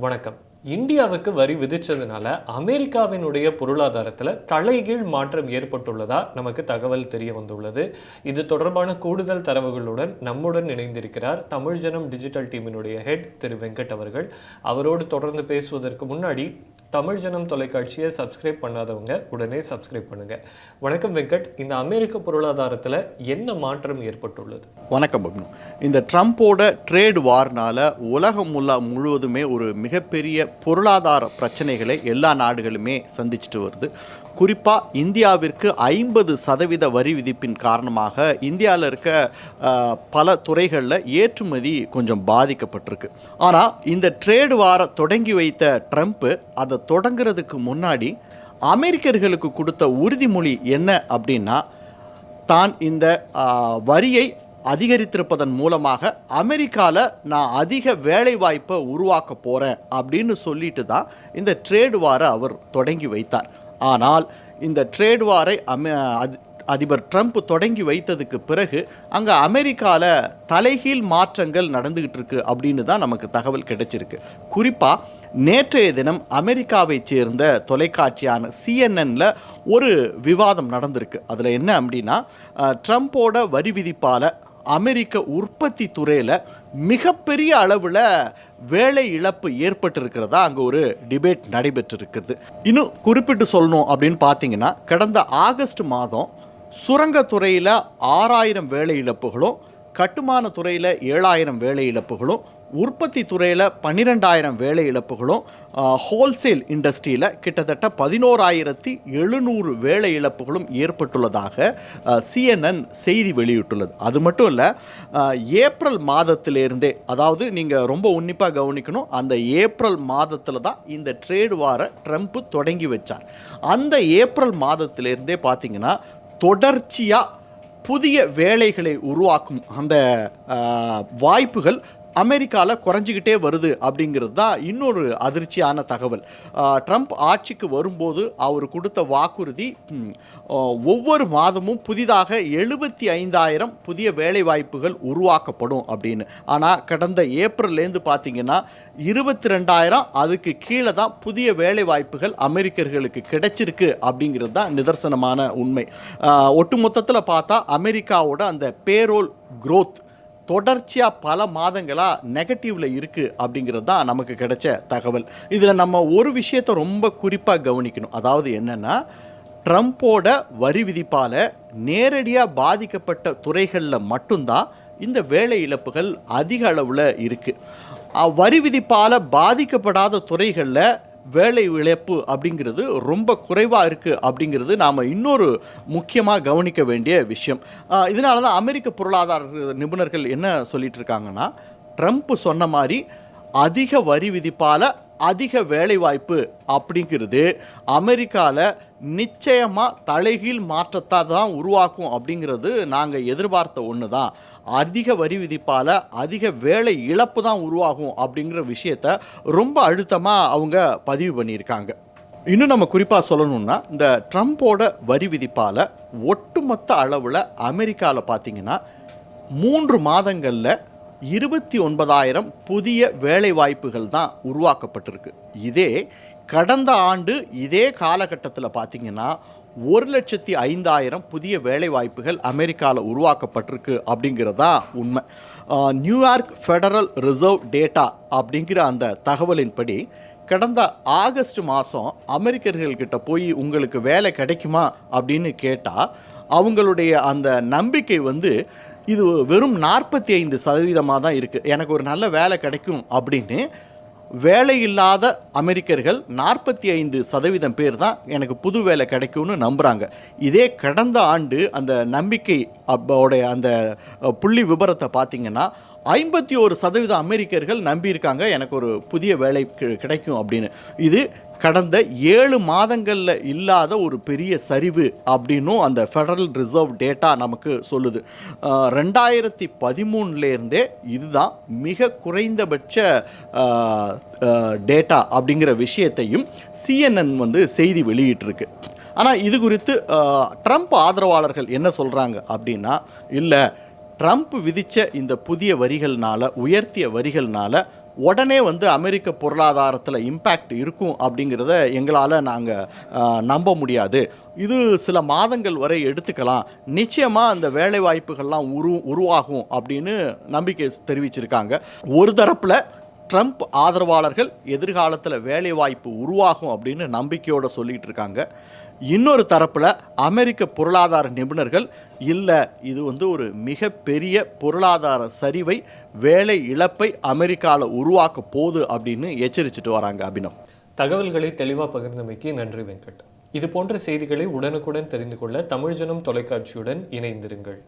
வணக்கம். இந்தியாவுக்கு வரி விதிச்சதுனால அமெரிக்காவினுடைய பொருளாதாரத்தில் தலைகீழ் மாற்றம் ஏற்பட்டுள்ளதா நமக்கு தகவல் தெரிய வந்துள்ளது. இது தொடர்பான கூடுதல் தரவுகளுடன் நம்முடன் இணைந்திருக்கிறார் தமிழ் ஜனம் டிஜிட்டல் டீமினுடைய ஹெட் திரு வெங்கட் அவர்கள். அவரோடு தொடர்ந்து பேசுவதற்கு முன்னாடி தமிழ் ஜனம் தொலைக்காட்சியை சப்ஸ்கிரைப் பண்ணாதவங்க உடனே சப்ஸ்கிரைப் பண்ணுங்க. வணக்கம் வெங்கட். இந்த அமெரிக்க பொருளாதாரத்தில் என்ன மாற்றம் ஏற்பட்டுள்ளது? வணக்கம் பக்னு இந்த ட்ரம்ப்போட ட்ரேட் வார்னால் உலகம் முல்லா முழுவதுமே ஒரு மிகப்பெரிய பொருளாதார பிரச்சனைகளை எல்லா நாடுகளுமே சந்திச்சுட்டு வருது. குறிப்பாக இந்தியாவிற்கு ஐம்பது சதவீத வரி விதிப்பின் காரணமாக இந்தியாவில் இருக்க பல துறைகளில் ஏற்றுமதி கொஞ்சம் பாதிக்கப்பட்டிருக்கு. ஆனால் இந்த ட்ரேடு வார தொடங்கி வைத்த ட்ரம்ப்பு அதை தொடங்குறதுக்கு முன்னாடி அமெரிக்கர்களுக்கு கொடுத்த உறுதிமொழி என்ன அப்படின்னா தான் இந்த வரியை அதிகரித்திருப்பதன் மூலமாக அமெரிக்காவில் நான் அதிக வேலைவாய்ப்பை உருவாக்க போகிறேன் அப்படின்னு சொல்லிட்டு தான் இந்த ட்ரேடு வாரை அவர் தொடங்கி வைத்தார். ஆனால் இந்த ட்ரேட் வாரை அமெ அதிபர் ட்ரம்ப் தொடங்கி வைத்ததுக்கு பிறகு அங்கே அமெரிக்காவில் தலைகீழ் மாற்றங்கள் நடந்துக்கிட்டு இருக்கு அப்படின்னு தான் நமக்கு தகவல் கிடைச்சிருக்கு. குறிப்பாக நேற்றைய தினம் அமெரிக்காவைச் சேர்ந்த தொலைக்காட்சியான சிஎன்என்ல ஒரு விவாதம் நடந்திருக்கு. அதில் என்ன அப்படின்னா ட்ரம்ப்போட வரி விதிப்பால் அமெரிக்க உற்பத்தி துறையில் மிகப்பெரிய அளவில் வேலை இழப்பு ஏற்பட்டிருக்கிறதா அங்கே ஒரு டிபேட் நடைபெற்றிருக்குது. இன்னும் குறிப்பிட்டு சொல்லணும் அப்படின்னு பார்த்தீங்கன்னா கடந்த ஆகஸ்ட் மாதம் சுரங்கத்துறையில் ஆறாயிரம் வேலை இழப்புகளும் கட்டுமான துறையில் ஏழாயிரம் வேலை இழப்புகளும் உற்பத்தி துறையில் பன்னிரெண்டாயிரம் வேலை இழப்புகளும் ஹோல்சேல் இண்டஸ்ட்ரியில் கிட்டத்தட்ட பதினோராயிரத்தி எழுநூறு வேலை இழப்புகளும் ஏற்பட்டுள்ளதாக சிஎன்என் செய்தி வெளியிட்டுள்ளது. அது மட்டும் இல்லை ஏப்ரல் மாதத்திலேருந்தே அதாவது நீங்கள் ரொம்ப உன்னிப்பாக கவனிக்கணும் அந்த ஏப்ரல் மாதத்தில் தான் இந்த ட்ரேடு வார ட்ரம்ப் தொடங்கி வச்சார். அந்த ஏப்ரல் மாதத்திலேருந்தே பார்த்தீங்கன்னா தொடர்ச்சியாக புதிய வேலைகளை உருவாக்கும் அந்த வாய்ப்புகள் அமெரிக்காவில் குறைஞ்சிக்கிட்டே வருது அப்படிங்கிறது தான் இன்னொரு அதிர்ச்சியான தகவல். ட்ரம்ப் ஆட்சிக்கு வரும்போது அவர் கொடுத்த வாக்குறுதி ஒவ்வொரு மாதமும் புதிதாக எழுபத்தி ஐந்தாயிரம் புதிய வேலைவாய்ப்புகள் உருவாக்கப்படும் அப்படின்னு. ஆனால் கடந்த ஏப்ரல்லேருந்து பார்த்தீங்கன்னா இருபத்தி ரெண்டாயிரம் அதுக்கு கீழே தான் புதிய வேலைவாய்ப்புகள் அமெரிக்கர்களுக்கு கிடைச்சிருக்கு அப்படிங்கிறது தான் நிதர்சனமான உண்மை. ஒட்டுமொத்தத்தில் பார்த்தா அமெரிக்காவோட அந்த பேரோல் க்ரோத் தொடர்ச்சியாக பல மாதங்களாக நெகட்டிவில் இருக்குது அப்படிங்கிறது தான் நமக்கு கிடைச்ச தகவல். இதில் நம்ம ஒரு விஷயத்தை ரொம்ப குறிப்பாக கவனிக்கணும். அதாவது என்னென்னா ட்ரம்ப்போட வரி விதிப்பால் நேரடியாக பாதிக்கப்பட்ட துறைகளில் மட்டும்தான் இந்த வேலை இழப்புகள் அதிக அளவில் இருக்குது வரி விதிப்பால் பாதிக்கப்படாத துறைகளில் வேலை இழப்பு அப்படிங்கிறது ரொம்ப குறைவாக இருக்குது அப்படிங்கிறது நாம் இன்னொரு முக்கியமாக கவனிக்க வேண்டிய விஷயம். இதனால தான் அமெரிக்க பொருளாதார நிபுணர்கள் என்ன சொல்லிட்டு இருக்காங்கன்னா ட்ரம்ப் சொன்ன மாதிரி அதிக வரி விதிப்பால் அதிக வேலைவாய்ப்பு அப்படிங்கிறது அமெரிக்காவில் நிச்சயமாக தலைகீழ் மாற்றத்தை தான் உருவாக்கும் அப்படிங்கிறது நாங்கள் எதிர்பார்த்த ஒன்று தான் அதிக வரி விதிப்பால் அதிக வேலை இழப்பு தான் உருவாகும் அப்படிங்கிற விஷயத்த ரொம்ப அழுத்தமாக அவங்க பதிவு பண்ணியிருக்காங்க. இன்னும் நம்ம குறிப்பாக சொல்லணும்னா இந்த ட்ரம்ப்போட வரி விதிப்பால் ஒட்டுமொத்த அளவில் அமெரிக்காவில் பார்த்திங்கன்னா மூன்று மாதங்களில் இருபத்தி ஒன்பதாயிரம் புதிய வேலைவாய்ப்புகள் தான் உருவாக்கப்பட்டிருக்கு. இதே கடந்த ஆண்டு இதே காலகட்டத்தில் பார்த்திங்கன்னா ஒரு லட்சத்தி ஐந்தாயிரம் புதிய வேலைவாய்ப்புகள் அமெரிக்காவில் உருவாக்கப்பட்டிருக்கு அப்படிங்கிறதா உண்மை. நியூயார்க் ஃபெடரல் ரிசர்வ் டேட்டா அப்படிங்கிற அந்த தகவலின்படி கடந்த ஆகஸ்ட் மாதம் அமெரிக்கர்கள்கிட்ட போய் உங்களுக்கு வேலை கிடைக்குமா அப்படின்னு கேட்டால் அவங்களுடைய அந்த நம்பிக்கை வந்து இது வெறும் நாற்பத்தி ஐந்து சதவீதமாக தான் இருக்குது எனக்கு ஒரு நல்ல வேலை கிடைக்கும் அப்படின்னு வேலை இல்லாத அமெரிக்கர்கள் நாற்பத்தி ஐந்து சதவீதம் பேர் தான் எனக்கு புது வேலை கிடைக்கும்னு நம்புகிறாங்க இதே கடந்த ஆண்டு அந்த நம்பிக்கை அப்போடைய அந்த புள்ளி விபரத்தை பார்த்திங்கன்னா ஐம்பத்தி ஒரு சதவீத அமெரிக்கர்கள் நம்பியிருக்காங்க எனக்கு ஒரு புதிய வேலை கிடைக்கும் அப்படின்னு. இது கடந்த ஏழு மாதங்களில் இல்லாத ஒரு பெரிய சரிவு அப்படின்னும் அந்த ஃபெடரல் ரிசர்வ் டேட்டா நமக்கு சொல்லுது. ரெண்டாயிரத்தி பதிமூணுலேருந்தே இதுதான் மிக குறைந்தபட்ச டேட்டா அப்படிங்கிற விஷயத்தையும் சிஎன்என் வந்து செய்தி வெளியிட்டிருக்கு. ஆனால் இது குறித்து ட்ரம்ப் ஆதரவாளர்கள் என்ன சொல்கிறாங்க அப்படின்னா இல்லை ட்ரம்ப் விதித்த இந்த புதிய வரிகள்னால உயர்த்திய வரிகள்னால உடனே வந்து அமெரிக்க பொருளாதாரத்தில் இம்பேக்ட் இருக்கும் அப்படிங்கிறத எங்களால் நாங்கள் நம்ப முடியாது. இது சில மாதங்கள் வரை எடுத்துக்கலாம். நிச்சயமாக அந்த வேலை வாய்ப்புகள்லாம் உரு உருவாகும் அப்படின்னு நம்பிக்கை தெரிவிச்சிருக்காங்க. ஒரு தரப்பில் ட்ரம்ப் ஆதரவாளர்கள் எதிர்காலத்தில் வேலைவாய்ப்பு உருவாகும் அப்படின்னு நம்பிக்கையோடு சொல்லிகிட்டு இருக்காங்க. இன்னொரு தரப்பில் அமெரிக்க பொருளாதார நிபுணர்கள் இல்லை இது வந்து ஒரு மிகப்பெரிய பொருளாதார சரிவை வேலை இழப்பை அமெரிக்காவில் உருவாக்க போகுது அப்படின்னு எச்சரிச்சிட்டு வராங்க அபினவ் தகவல்களை தெளிவாக பகிர்ந்தமைக்கு நன்றி வெங்கட். இது போன்ற செய்திகளை உடனுக்குடன் தெரிந்து கொள்ள தமிழ் ஜனம் தொலைக்காட்சியுடன் இணைந்திருங்கள்.